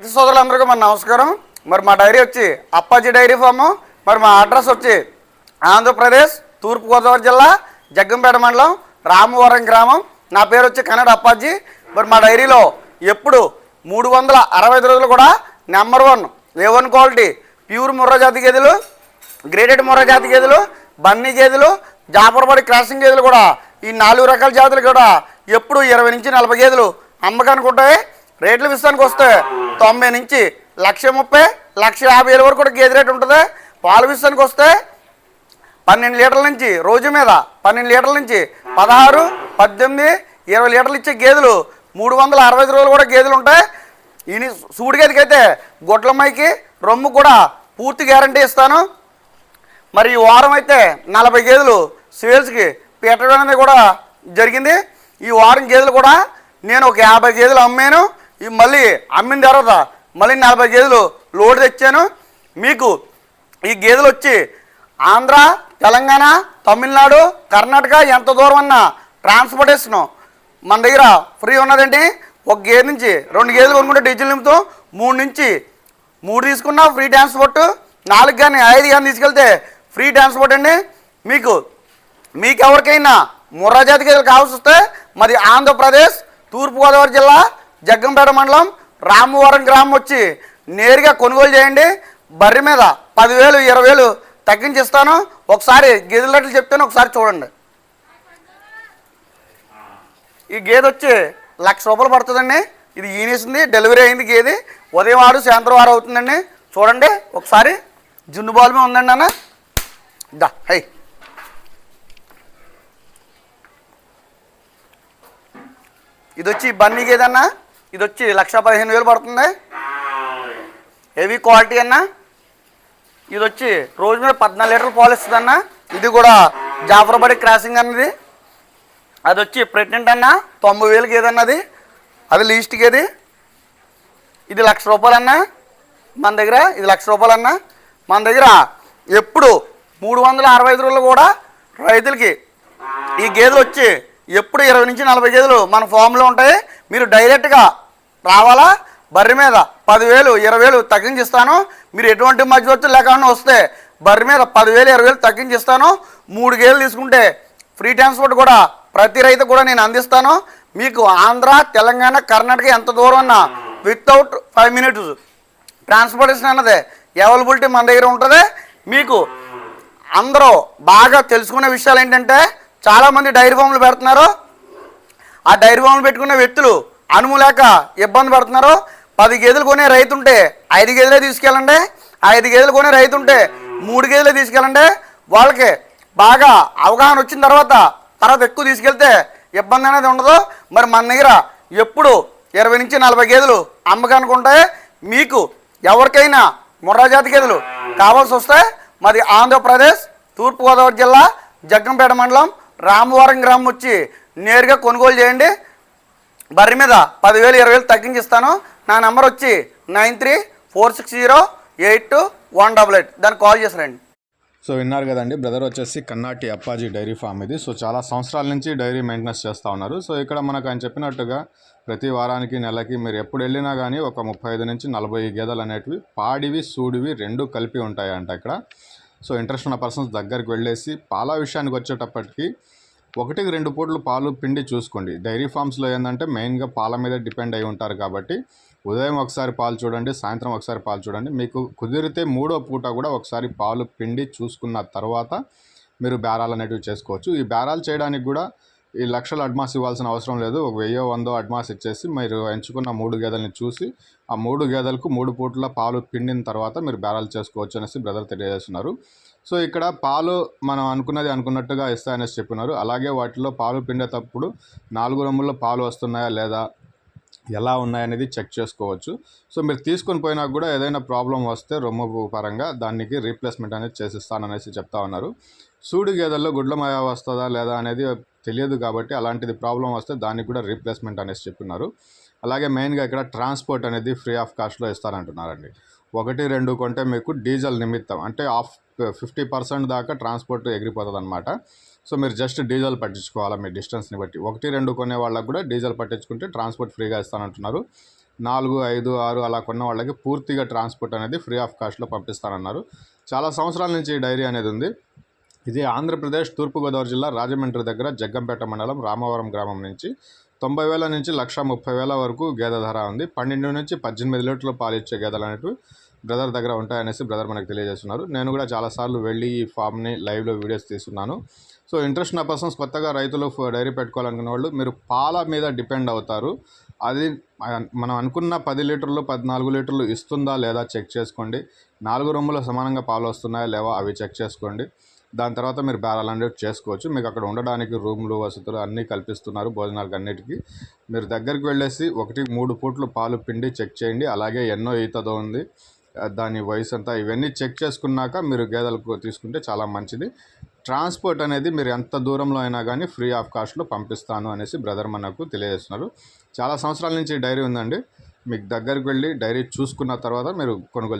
ఇది సోదరులందరికీ మన నమస్కారం. మరి మా డైరీ వచ్చి అప్పాజీ డైరీ ఫాము. మరి మా అడ్రస్ వచ్చి ఆంధ్రప్రదేశ్ తూర్పుగోదావరి జిల్లా జగ్గంపేట మండలం రామవరం గ్రామం. నా పేరు వచ్చి కన్నడ అప్పాజీ. మరి మా డైరీలో ఎప్పుడు మూడు వందల అరవై ఐదు రోజులు కూడా number one A one quality pure Murrah జాతి గేదెలు గ్రేడెడ్ ముర్రా జాతి గేదెలు బన్నీ గేదెలు జాపరపడి క్రాసింగ్ గేదెలు కూడా ఈ నాలుగు రకాల జాతులు కూడా ఎప్పుడు ఇరవై నుంచి నలభై గేదెలు అమ్మకానికి ఉంటాయి. రేట్ల విషయానికి వస్తే తొంభై నుంచి లక్ష ముప్పై లక్ష యాభై వేల వరకు కూడా గేదె రేట్ ఉంటుంది. పాల విషయానికి వస్తే పన్నెండు లీటర్ల నుంచి రోజు మీద పన్నెండు లీటర్ల నుంచి పదహారు పద్దెనిమిది ఇరవై లీటర్లు ఇచ్చే గేదెలు మూడు వందల అరవై ఐదు రోజులు కూడా గేదెలు ఉంటాయి. ఈ సూడి గేదెకైతే గొడ్లమ్మాయికి రొమ్ము కూడా పూర్తి గ్యారంటీ ఇస్తాను. మరి ఈ వారం అయితే నలభై గేదెలు సేల్స్కి పెట్టడం అనేది కూడా జరిగింది. ఈ వారం గేదెలు కూడా నేను ఒక యాభై గేదెలు అమ్మాను. ఈ మళ్ళీ అమ్మిన తర్వాత మళ్ళీ నలభై గేదెలు లోడ్ తెచ్చాను. మీకు ఈ గేదెలు వచ్చి ఆంధ్ర తెలంగాణ తమిళనాడు కర్ణాటక ఎంత దూరం అన్నా ట్రాన్స్పోర్టేషన్ మన దగ్గర ఫ్రీ ఉన్నదండి ఒక గేదె నుంచి రెండు గేదెలు కొనుక్కుంటే డీజిల్ నింపుతాం మూడు నుంచి మూడు తీసుకున్నా ఫ్రీ ట్రాన్స్పోర్ట్ నాలుగు కానీ ఐదు కానీ తీసుకెళ్తే ఫ్రీ ట్రాన్స్పోర్ట్ అండి. మీకు మీకు ఎవరికైనా ముర్రా జాతి గేదెలు కావాల్సి వస్తే మరి ఆంధ్రప్రదేశ్ తూర్పుగోదావరి జిల్లా జగ్గంపేట మండలం రామవరం గ్రామం వచ్చి నేరుగా కొనుగోలు చేయండి. బర్రె మీద పదివేలు ఇరవై వేలు తగ్గించి ఇస్తాను ఒకసారి గేదెల రేట్లు చెప్తాను ఒకసారి చూడండి. ఈ గేదె వచ్చి లక్ష రూపాయలు పడుతుందండి. ఇది ఈనేసింది డెలివరీ అయింది గేదె. ఉదయం ఆరు సాయంత్రం ఆరు అవుతుందండి. చూడండి ఒకసారి జున్ను బాల్ ఉందండి అన్న. దా హై. ఇది వచ్చి బన్నీ గేదె ఇది వచ్చి లక్ష పదిహేను వేలు పడుతుంది. హెవీ క్వాలిటీ అన్న. ఇది వచ్చి రోజు మీద పద్నాలుగు లీటర్లు పాలు ఇస్తుంది అన్న ఇది కూడా జాఫర్బడి క్రాసింగ్ అన్నది. అది వచ్చి ప్రెగ్నెంట్ అన్న తొంభై వేలకి ఏదన్నది అది. లీస్ట్కి ఏది ఇది లక్ష రూపాయలు అన్న. మన దగ్గర ఇది లక్ష రూపాయలు అన్న. మన దగ్గర ఎప్పుడు మూడు వందల అరవై ఐదు రోజులు కూడా రైతులకి ఈ గేదెలు వచ్చి ఎప్పుడు ఇరవై నుంచి నలభై గేదెలు మన ఫామ్లో ఉంటాయి. మీరు డైరెక్ట్గా రావాలా? బర్రె మీద పదివేలు ఇరవై వేలు తగ్గించిస్తాను. మీరు ఎటువంటి మధ్యవర్తులు లేకుండా వస్తే బర్రె మీద పదివేలు ఇరవై వేలు తగ్గించిస్తాను. మూడు గేలు తీసుకుంటే ఫ్రీ ట్రాన్స్పోర్ట్ కూడా ప్రతి రైతు కూడా నేను అందిస్తాను. మీకు ఆంధ్ర తెలంగాణ కర్ణాటక ఎంత దూరం అన్నా వితౌట్ ఫైవ్ మినిట్స్ ట్రాన్స్పోర్టేషన్ అన్నది అవైలబిలిటీ మన దగ్గర ఉంటుంది. మీకు అందరూ బాగా తెలుసుకునే విషయాలు ఏంటంటే చాలామంది డైరీ ఫామ్లు పెడుతున్నారు. ఆ డైరీ ఫామ్లు పెట్టుకునే వ్యక్తులు అనుము లేక ఇబ్బంది పడుతున్నారో. పది గేదెలు కొనే రైతు ఉంటే ఐదు గేదెలే తీసుకెళ్ళండి. ఐదు గేదెలు కొనే రైతు ఉంటే మూడు గేదెలే తీసుకెళ్ళండి. వాళ్ళకి బాగా అవగాహన వచ్చిన తర్వాత తర్వాత ఎక్కువ తీసుకెళ్తే ఇబ్బంది అనేది ఉండదు. మరి మన దగ్గర ఎప్పుడు ఇరవై నుంచి నలభై గేదెలు అమ్మకానికి ఉంటాయి మీకు ఎవరికైనా ముర్రాజాతి గేదెలు కావాల్సి వస్తే మాది ఆంధ్రప్రదేశ్ తూర్పుగోదావరి జిల్లా జగ్గంపేట మండలం రామవరం గ్రామం వచ్చి నేరుగా కొనుగోలు చేయండి. బర్రె మీద పదివేలు ఇరవై వేలు తగ్గించిస్తాను. నా నెంబర్ వచ్చి nine three four six zero eight two one double eight. దానికి కాల్ చేసి రండి. సో విన్నారు కదండి బ్రదర్ వచ్చేసి కన్నాటి అప్పాజీ డైరీ ఫామ్ ఇది. సో చాలా సంవత్సరాల నుంచి డైరీ మెయింటెనెన్స్ చేస్తూ ఉన్నారు. సో ఇక్కడ మనకు ఆయన చెప్పినట్టుగా ప్రతి వారానికి నెలకి మీరు ఎప్పుడు వెళ్ళినా కానీ ఒక ముప్పై ఐదు నుంచి నలభై గేదెలు అనేటివి పాడివి సూడివి రెండు కలిపి ఉంటాయంట ఇక్కడ. సో ఇంట్రెస్ట్ ఉన్న పర్సన్స్ దగ్గరికి వెళ్ళేసి పాల విషయానికి వచ్చేటప్పటికి ఒకటికి రెండు పూటలు పాలు పిండి చూసుకోండి. డైరీ ఫామ్స్లో ఏంటంటే మెయిన్గా పాల మీద డిపెండ్ అయి ఉంటారు కాబట్టి ఉదయం ఒకసారి పాలు చూడండి సాయంత్రం ఒకసారి పాలు చూడండి. మీకు కుదిరితే మూడో పూట కూడా ఒకసారి పాలు పిండి చూసుకున్న తర్వాత మీరు బేరాలు అనేటివి చేసుకోవచ్చు. ఈ బేరాలు చేయడానికి కూడా ఈ లక్షలు అడ్మాస్ ఇవ్వాల్సిన అవసరం లేదు. ఒక వెయ్యో వందో అడ్మాస్ ఇచ్చేసి మీరు ఎంచుకున్న మూడు గేదెల్ని చూసి ఆ మూడు గేదెలకు మూడు పూట్ల పాలు పిండిన తర్వాత మీరు బ్యారల్ చేసుకోవచ్చు అనేసి బ్రదర్ తెలియజేస్తున్నారు. సో ఇక్కడ పాలు మనం అనుకున్నది అనుకున్నట్టుగా ఇస్తాయనేసి చెప్పినారు. అలాగే వాటిలో పాలు పిండేటప్పుడు నాలుగు రొమ్ముల్లో పాలు వస్తున్నాయా లేదా ఎలా ఉన్నాయనేది చెక్ చేసుకోవచ్చు. సో మీరు తీసుకొని పోయినా కూడా ఏదైనా ప్రాబ్లం వస్తే రొమ్ము పరంగా దానికి రీప్లేస్మెంట్ అనేది చేసిస్తాననేసి చెప్తా ఉన్నారు. సూడి గేదెల్లో గుడ్లమయ వస్తుందా లేదా అనేది తెలియదు కాబట్టి అలాంటిది ప్రాబ్లం వస్తే దానికి కూడా రీప్లేస్మెంట్ అనేసి చెప్పినారు అలాగే మెయిన్గా ఇక్కడ ట్రాన్స్పోర్ట్ అనేది ఫ్రీ ఆఫ్ కాస్ట్లో ఇస్తారంటున్నారండి. ఒకటి రెండు కొంటే మీకు డీజిల్ నిమిత్తం అంటే ఆఫ్ ఫిఫ్టీ పర్సెంట్ దాకా ట్రాన్స్పోర్ట్ ఎగిరిపోతుంది అనమాట సో మీరు జస్ట్ డీజిల్ పట్టించుకోవాలి మీ డిస్టెన్స్ని బట్టి. ఒకటి రెండు కొనే వాళ్ళకు కూడా డీజిల్ పట్టించుకుంటే ట్రాన్స్పోర్ట్ ఫ్రీగా ఇస్తానంటున్నారు. నాలుగు ఐదు ఆరు అలా కొన్న వాళ్ళకి పూర్తిగా ట్రాన్స్పోర్ట్ అనేది ఫ్రీ ఆఫ్ కాస్ట్లో పంపిస్తానన్నారు. చాలా సంవత్సరాల నుంచి ఈ డైరీ అనేది ఉంది. ఇది ఆంధ్రప్రదేశ్ తూర్పుగోదావరి జిల్లా రాజమండ్రి దగ్గర జగ్గంపేట మండలం రామవరం గ్రామం నుంచి. తొంభై వేల నుంచి లక్ష ముప్పై వేల వరకు గేదె ధర ఉంది. పన్నెండు నుంచి పద్దెనిమిది లీటర్లు పాలు ఇచ్చే గేదెలు అనేవి బ్రదర్ దగ్గర ఉంటాయనేసి బ్రదర్ మనకు తెలియజేస్తున్నారు. నేను కూడా చాలాసార్లు వెళ్ళి ఈ ఫామ్ని లైవ్లో వీడియోస్ తీస్తున్నాను. సో ఇంట్రెస్ట్ ఉన్న పర్సన్స్ కొత్తగా రైతులు డైరీ పెట్టుకోవాలనుకున్న వాళ్ళు మీరు పాల మీద డిపెండ్ అవుతారు. అది మనం అనుకున్న పది లీటర్లు పద్నాలుగు లీటర్లు ఇస్తుందా లేదా చెక్ చేసుకోండి. నాలుగు రొమ్ములు సమానంగా పాలు వస్తున్నాయా లేవా అవి చెక్ చేసుకోండి. దాని తర్వాత మీరు బ్యారల్ హండ్రెడ్ చేసుకోవచ్చు. మీకు అక్కడ ఉండడానికి రూమ్లు వసతులు అన్నీ కల్పిస్తున్నారు భోజనాలకు అన్నిటికీ మీరు దగ్గరికి వెళ్ళేసి ఒకటి మూడు పూట్లు పాలు పిండి చెక్ చేయండి. అలాగే ఎన్నో ఈతదో ఉంది. దాని వయసు అంతా ఇవన్నీ చెక్ చేసుకున్నాక మీరు గేదెలకు తీసుకుంటే చాలా మంచిది. ట్రాన్స్పోర్ట్ అనేది మీరు ఎంత దూరంలో అయినా కానీ ఫ్రీ ఆఫ్ కాస్ట్లో పంపిస్తాను అనేసి బ్రదర్ మనకు తెలియజేస్తున్నారు. చాలా సంవత్సరాల నుంచి డైరీ ఉందండి. మీకు దగ్గరికి వెళ్ళి డైరీ చూసుకున్న తర్వాత మీరు కొనుగోలు